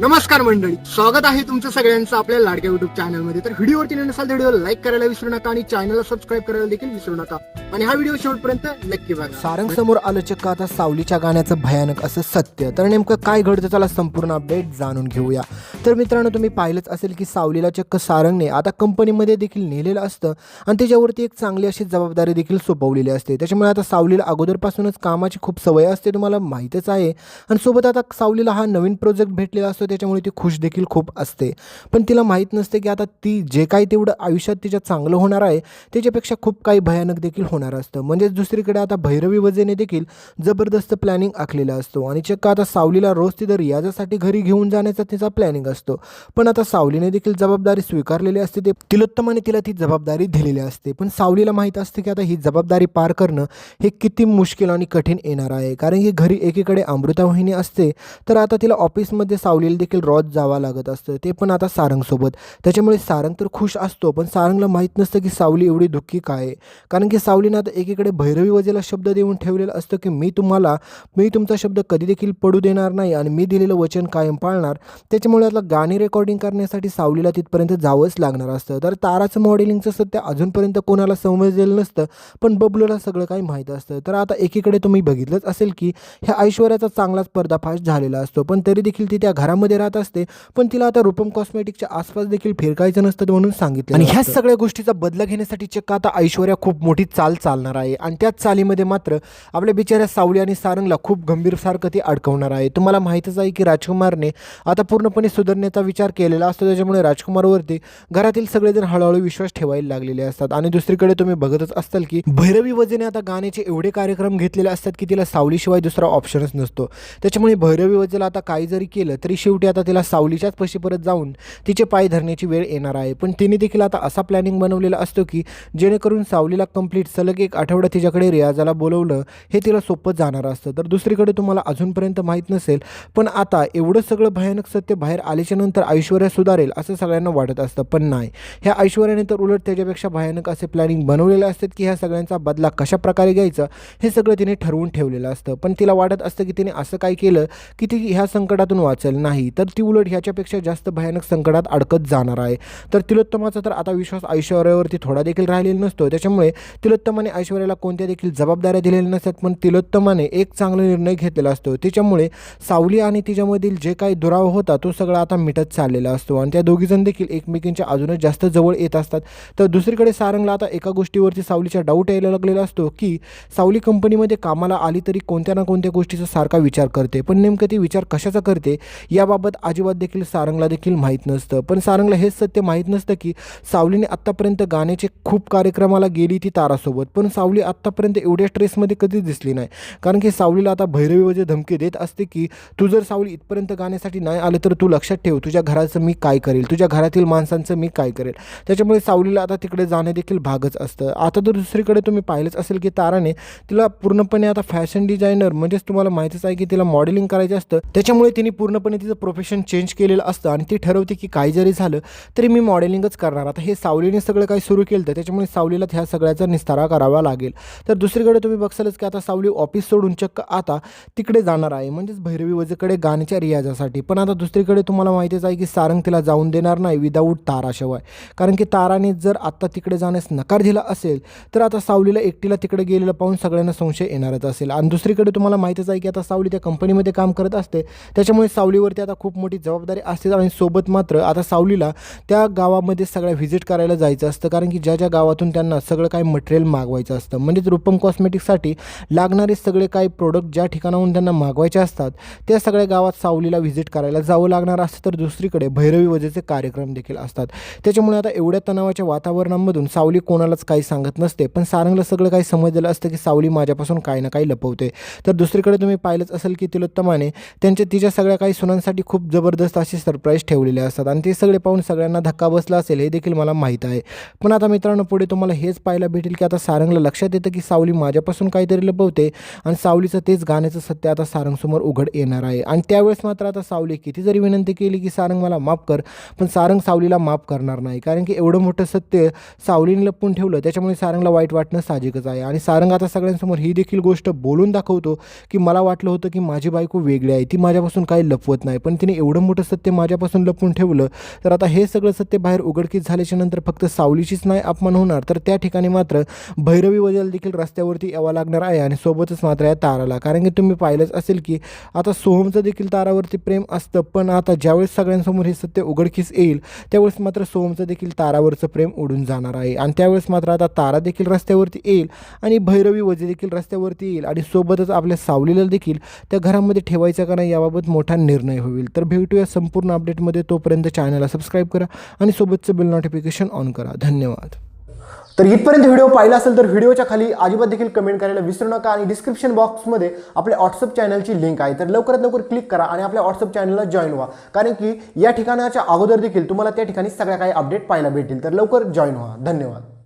नमस्कार मंडळी स्वागत आहे तुमचं सगळ्यांचं आपल्या लाडक्या युट्यूब चॅनलमध्ये तर व्हिडिओवरती नसाल तर व्हिडिओ लाईक करायला विसरू नका आणि चॅनलला सबस्क्राईब करायला देखील विसरू नका. आणि हा व्हिडिओ शेवटपर्यंत नक्की बघा. सारंग समोर आलं चक्क आता सावलीच्या गाण्याचं भयानक असं सत्य. तर नेमकं काय घडतं त्याला संपूर्ण अपडेट जाणून घेऊया. तर मित्रांनो तुम्ही पाहिलंच असेल की सावलीला चक्क सारंगने आता कंपनीमध्ये देखील नेलेलं असतं आणि त्याच्यावरती एक चांगली अशी जबाबदारी देखील सोपवलेली असते. त्याच्यामुळे आता सावलीला अगोदरपासूनच कामाची खूप सवय असते तुम्हाला माहीतच आहे. आणि सोबत आता सावलीला हा नवीन प्रोजेक्ट भेटलेला असतो. त्याच्यामुळे ती खुश देखील खूप असते. पण तिला माहीत नसते की आता ती जे काही तेवढं आयुष्यात तिच्या चांगलं होणार आहे त्याच्यापेक्षा खूप काही भयानक देखील होणार असतं. म्हणजेच दुसरीकडे आता भैरवी वजेने देखील जबरदस्त प्लॅनिंग आखलेला असतो. आणि चक्क आता सावलीला रोज तिथं रियाजासाठी घरी घेऊन जाण्याचा तिचा प्लॅनिंग असतो. पण आता सावलीने देखील जबाबदारी स्वीकारलेली असते ते तिलोत्तमाने तिला ती जबाबदारी दिलेली असते. पण सावलीला माहीत असते की आता ही जबाबदारी पार करणं हे किती मुश्किल आणि कठीण येणार आहे. कारण की घरी एकीकडे अमृतावाहिनी असते तर आता तिला ऑफिसमध्ये सावलीला देखील रॉज जावं लागत असतं. ते पण आता सारंगसोबत. त्याच्यामुळे सारंग तर खुश असतो पण सारंगला माहीत नसतं की सावली एवढी दुःखी काय आहे. कारण की सावलीनं आता एकीकडे भैरवी वजेला शब्द देऊन ठेवलेलं असतं की मी तुम्हाला मी तुमचा शब्द कधी देखील पडू देणार नाही आणि मी दिलेलं वचन कायम पाळणार. त्याच्यामुळे आता गाणी रेकॉर्डिंग करण्यासाठी सावलीला तिथपर्यंत जावंच लागणार असतं. तर ताराचं मॉडेलिंगचं सत्य अजूनपर्यंत कोणाला समजलेलं नसतं पण बबलूला सगळं काही माहीत असतं. तर आता एकीकडे तुम्ही बघितलंच असेल की ह्या ऐश्वर्याचा चांगलाच पर्दाफाश झालेला असतो पण तरी देखील ती त्या घरामध्ये राहत असते पण तिला आता रूपम कॉस्मेटिकच्या आसपास देखील फिरकायचं नसतं म्हणून सांगितलं आणि ह्या सगळ्या गोष्टीचा बदला घेण्यासाठी चक्क आता ऐश्वर्या खूप मोठी चाल चालणार आहे. आणि त्याच चालीमध्ये मात्र आपल्या बिचाऱ्या सावली आणि सारंगला खूप गंभीरसारखं ती अडकवणार आहे. तुम्हाला माहीतच आहे की राजकुमारने आता पूर्णपणे सुधारण्याचा विचार केलेला असतो त्याच्यामुळे राजकुमारवरती घरातील सगळेजण हळूहळू विश्वास ठेवायला लागलेले असतात. आणि दुसरीकडे तुम्ही बघतच असताल की भैरवी वजेने आता गाण्याचे एवढे कार्यक्रम घेतलेले असतात की तिला सावलीशिवाय दुसरा ऑप्शनच नसतो. त्याच्यामुळे भैरवी वजेला आता काही जरी केलं तरी शेवटी आता तिला सावलीच्याच पशी परत जाऊन तिचे पाय धरण्याची वेळ येणार आहे. पण तिने देखील आता असा प्लॅनिंग बनवलेला असतो की जेणेकरून सावलीला कंप्लीट सलग एक आठवडा तिच्याकडे रियाजाला बोलवलं हे तिला सोपं जाणार असतं. तर दुसरीकडे तुम्हाला अजूनपर्यंत माहीत नसेल पण आता एवढं सगळं भयानक सत्य बाहेर आल्याच्यानंतर ऐश्वर्या सुधारेल असं सगळ्यांना वाटत असतं. पण नाही. ह्या ऐश्वर्याने तर उलट त्याच्यापेक्षा भयानक असे प्लॅनिंग बनवलेले असतात की ह्या सगळ्यांचा बदला कशा प्रकारे घ्यायचा हे सगळं तिने ठरवून ठेवलेलं असतं. पण तिला वाटत असतं की तिने असं काय केलं की ती ह्या संकटातून वाचेल. नाही. तर ती उलट ह्याच्यापेक्षा जास्त भयानक संकटात अडकत जाणार आहे. तर तिलोत्तमाचा तर आता विश्वास ऐश्वर्यावरती थोडा देखील राहिलेला नसतो. त्याच्यामुळे तिलोत्तमाने ऐश्वर्याला कोणत्या देखील जबाबदाऱ्या दिलेल्या नसतात पण तिलोत्तमाने एक चांगला निर्णय घेतलेला असतो. त्याच्यामुळे सावली आणि तिच्यामधील जे काही दुरावा होता तो सगळा आता मिटत चाललेला असतो. आणि त्या दोघीजण देखील एकमेकींच्या अजूनच जास्त जवळ येत असतात. तर दुसरीकडे सारंगला आता एका गोष्टीवरती सावलीचा डाऊट यायला लागलेला असतो की सावली कंपनीमध्ये कामाला आली तरी कोणत्या ना कोणत्या गोष्टीचा सारखा विचार करते. पण नेमकं ती विचार कशाचा करते या याबाबत अजिबात देखील सारंगला देखील माहीत नसतं. पण सारंगला हेच सत्य माहीत नसतं की सावलीने आत्तापर्यंत गाण्याचे खूप कार्यक्रमाला गेली ती तारासोबत. पण सावली आत्तापर्यंत एवढ्या स्ट्रेसमध्ये कधीच दिसली नाही. कारण की सावलीला आता भैरवी वजे धमकी देत असते की तू जर सावली इथपर्यंत गाण्यासाठी नाही आलं तर तू लक्षात ठेव. तुझ्या घराचं मी काय करेल? तुझ्या घरातील माणसांचं मी काय करेल? त्याच्यामुळे सावलीला आता तिकडे जाणं देखील भागच असतं. आता तर दुसरीकडे तुम्ही पाहिलंच असेल की ताराने तिला पूर्णपणे आता फॅशन डिझायनर म्हणजेच तुम्हाला माहितीच आहे की तिला मॉडेलिंग करायचं असतं. त्याच्यामुळे तिने पूर्णपणे तिचं प्रोफेशन चेंज केलेलं असतं आणि ती ठरवते की काही जरी झालं तरी मी मॉडेलिंगच करणार. आता हे सावलीने सगळं काही सुरू केलं तर त्याच्यामुळे सावलीला ह्या सगळ्याचा निस्तारा करावा लागेल. तर दुसरीकडे तुम्ही बघसालच की आता सावली ऑफिस सोडून चक्क आता तिकडे जाणार आहे म्हणजेच भैरवी वजेकडे गाण्याच्या रियाजासाठी. पण आता दुसरीकडे तुम्हाला माहितीच आहे की सारंग तिला जाऊन देणार नाही विदाऊट ताराशिवाय कारण की ताराने जर आत्ता तिकडे जाण्यास नकार दिला असेल तर आता सावलीला एकटीला तिकडे गेलेलं पाहून सगळ्यांना संशय येणारच असेल. आणि दुसरीकडे तुम्हाला माहितीच आहे की आता सावली त्या कंपनीमध्ये काम करत असते त्याच्यामुळे सावलीवरती आता खूप मोठी जबाबदारी असते आणि सोबत मात्र आता सावलीला त्या गावामध्ये सगळ्या व्हिजिट करायला जायचं असतं. कारण की ज्या ज्या गावातून त्यांना सगळं काही मटेरियल मागवायचं असतं. म्हणजेच रूपम कॉस्मेटिकसाठी लागणारे सगळे काही प्रोडक्ट ज्या ठिकाणाहून त्यांना मागवायचे असतात त्या सगळ्या गावात सावलीला व्हिजिट करायला जावं लागणार असतं. तर दुसरीकडे भैरवी वजेचे कार्यक्रम देखील असतात. त्याच्यामुळे आता एवढ्या तणावाच्या वातावरणामधून सावली कोणालाच काही सांगत नसते. पण सारंगला सगळं काही समजलेलं असतं की सावली माझ्यापासून काही ना काही लपवते. तर दुसरीकडे तुम्ही पाहिलंच असेल की तिलोत्तमाने त्यांच्या तिच्या सगळ्या काही सुनांसाठी खूप जबरदस्त असे सरप्राईज ठेवलेले असतात. आणि ते सगळे पाहून सगळ्यांना धक्का बसला असेल हे देखील मला माहीत आहे. पण आता मित्रांनो पुढे तुम्हाला हेच पाहायला भेटेल की आता सारंगला लक्षात येतं की सावली माझ्यापासून काहीतरी लपवते आणि सावलीचं तेच गाण्याचं सत्य आता सारंगसमोर उघड येणार आहे. आणि त्यावेळेस मात्र आता सावली किती जरी विनंती केली की सारंग मला माफ कर पण सारंग सावलीला माफ करणार नाही. कारण की एवढं मोठं सत्य सावलीने लपून ठेवलं त्याच्यामुळे सारंगला वाईट वाटणं साहजिकच आहे. आणि सारंग आता सगळ्यांसमोर ही देखील गोष्ट बोलून दाखवतो की मला वाटलं होतं की माझी बायको वेगळी आहे ती माझ्यापासून काही लपवत नाही. पण तिने एवढं मोठं सत्य माझ्यापासून लपून ठेवलं तर आता हे सगळं सत्य बाहेर उघडकीस झाल्याच्यानंतर फक्त सावलीचीच नाही अपमान होणार तर त्या ठिकाणी मात्र भैरवी वजल देखील रस्त्यावरती यावं लागणार आहे आणि सोबतच मात्र या ताराला. कारण की तुम्ही पाहिलंच असेल की आता सोहमचं देखील तारावरती प्रेम असतं पण आता ज्यावेळेस सगळ्यांसमोर हे सत्य उघडकीस येईल त्यावेळेस मात्र सोहमचं देखील तारावरचं प्रेम उडून जाणार आहे. आणि त्यावेळेस मात्र आता तारा देखील रस्त्यावरती येईल आणि भैरवी वजे देखील रस्त्यावरती येईल आणि सोबतच आपल्या सावलीला देखील त्या घरामध्ये ठेवायचं का नाही याबाबत मोठा निर्णय होईल. होईल. तर भेटूया संपूर्ण अपडेटमध्ये तोपर्यंत चॅनलला सबस्क्राईब करा आणि सोबतचं बिल नोटिफिकेशन ऑन करा. धन्यवाद. तर इथपर्यंत व्हिडिओ पाहिला असेल तर व्हिडिओच्या खाली अजिबात देखील कमेंट करायला विसरू नका आणि डिस्क्रिप्शन बॉक्समध्ये आपल्या व्हॉट्सअप चॅनलची लिंक आहे. तर लवकरात लवकर क्लिक करा आणि आपल्या व्हॉट्सअप चॅनलला जॉईन व्हा. कारण की या ठिकाणाच्या अगोदर देखील तुम्हाला त्या ठिकाणी सगळ्या काही अपडेट पाहायला भेटतील. तर लवकर जॉईन व्हा. धन्यवाद.